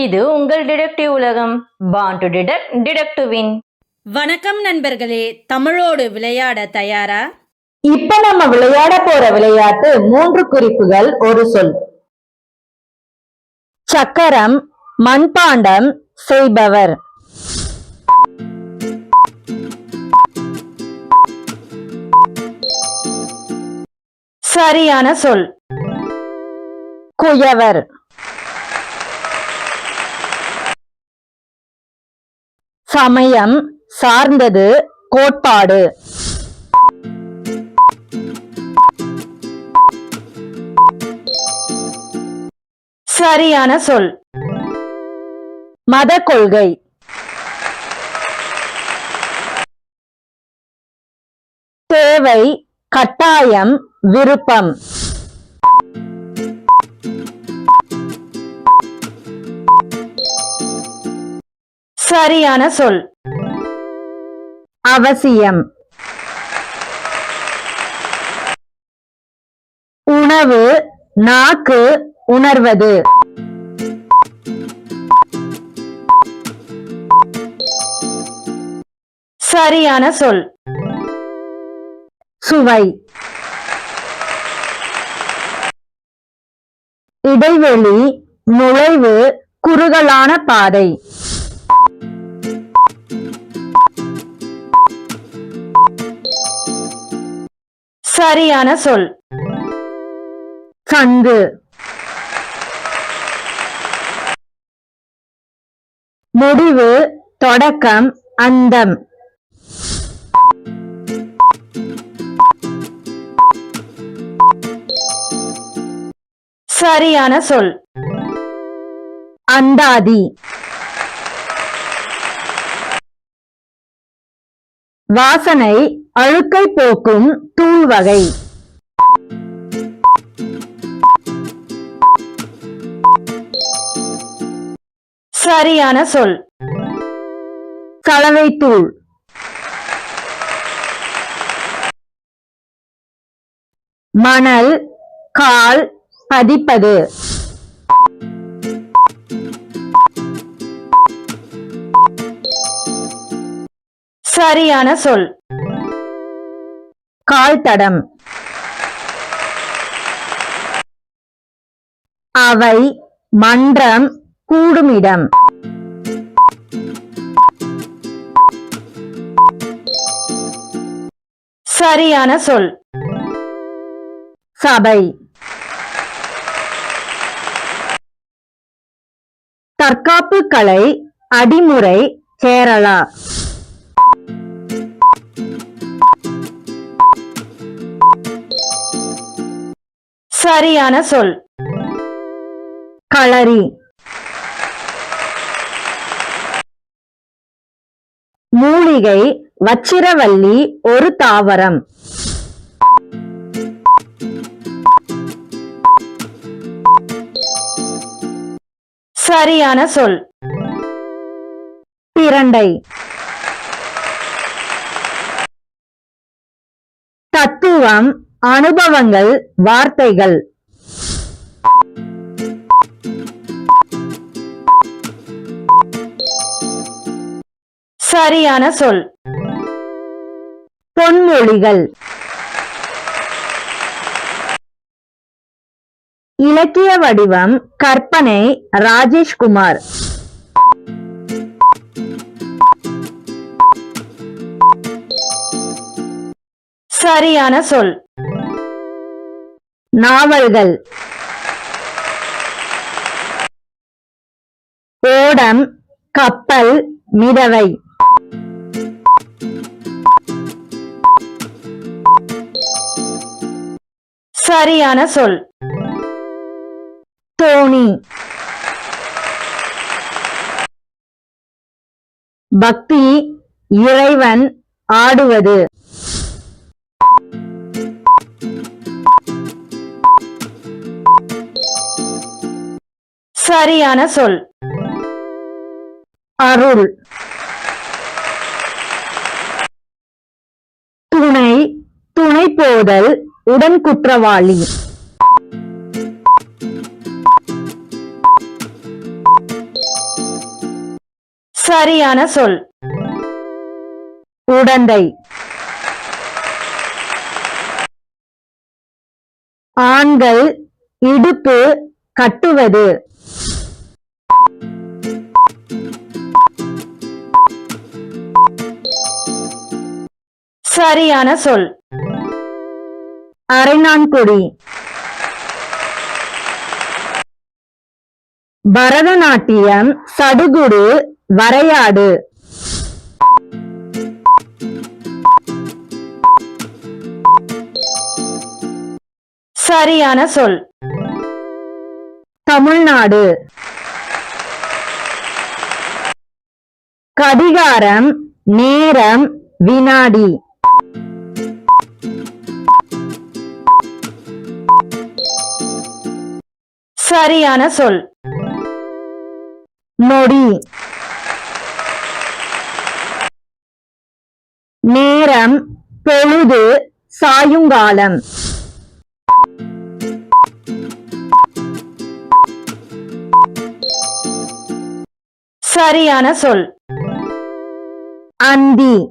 இது உங்கள் டிடெக்டிவ் உலகம். Born to detect detect to win வணக்கம் நண்பர்களே தமிழோடு விளையாட தயாரா? இப்ப நம்ம விளையாட போற விளையாட்டு மூன்று குறிப்புகள் ஒரு சொல். சக்கரம் மண்பாண்டம் செய்பவர். சரியான சொல். குயவர். சமயம் சார்ந்தது கோட்பாடு. சரியான சொல். மத கொள்கை. தேவை கட்டாயம் விருப்பம். சரியான சொல். அவசியம். உணவு நாக்கு உணர்வது. சரியான சொல். சுவை. இடைவெளி நுழைவு குறுகலான பாதை. சரியான சொல். சங்கு முடிவு தொடக்கம் அந்தம் சரியான சொல். அந்தாதி வாசனை அழுக்கை போக்கும் தூள் வகை. சரியான சொல். கலவை தூள். மணல் கால் பதிப்பது. சரியான சொல். கால் தடம் அவை மன்றம் கூடுமிடம். சரியான சொல். சபை. தற்காப்பு கலை அடிமுறை கேரளா. சரியான சொல். களரி. மூலிகை வச்சிரவல்லி ஒரு தாவரம். சரியான சொல். பிரண்டை. தத்துவம் அனுபவங்கள் வார்த்தைகள். சரியான சொல். பொன்மொழிகள். இலக்கிய வடிவம் கற்பனை ராஜேஷ்குமார். சரியான சொல். நாவல்கள். ஓடம் கப்பல் மிதவை. சரியான சொல். தோணி. பக்தி இறைவன் ஆடுவது. சரியான சொல். அருள். துணை துணை போதல் உடன் குற்றவாளி. சரியான சொல். உடந்தை. ஆண்கள் இடுப்பு கட்டுவது. சரியான சொல். அரைநான்குடி. பரதநாட்டியம் சடுகுடு வரையாடு. சரியான சொல். தமிழ்நாடு. கடிகாரம் நேரம் வினாடி. சரியான சொல். நொடி. நேரம் பொழுது சாயுங்காலம். சரியான சொல். அந்தி.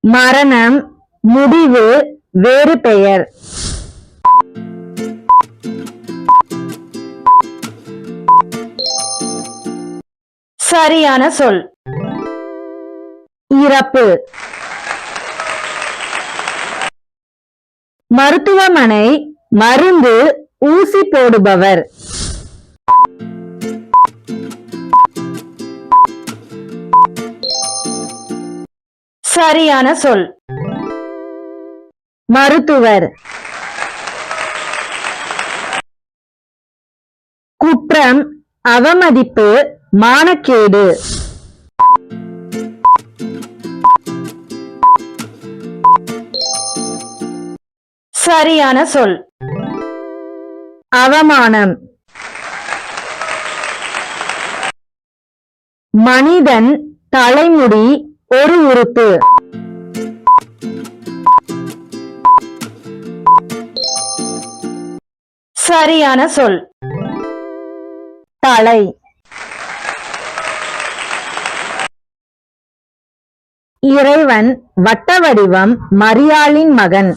மரணம் முடிவு வேறு பெயர். சரியான சொல். இறப்பு. மருத்துவமனை மருந்து ஊசி போடுபவர். சரியான சொல். மருத்துவர். குற்றம் அவமதிப்பு மானக்கேடு. சரியான சொல். அவமானம். மனிதன் தலைமுடி ஒரு உறுப்பு. சரியான சொல். தலை. இறைவன் வட்ட வடிவம் மரியாளின் மகன்.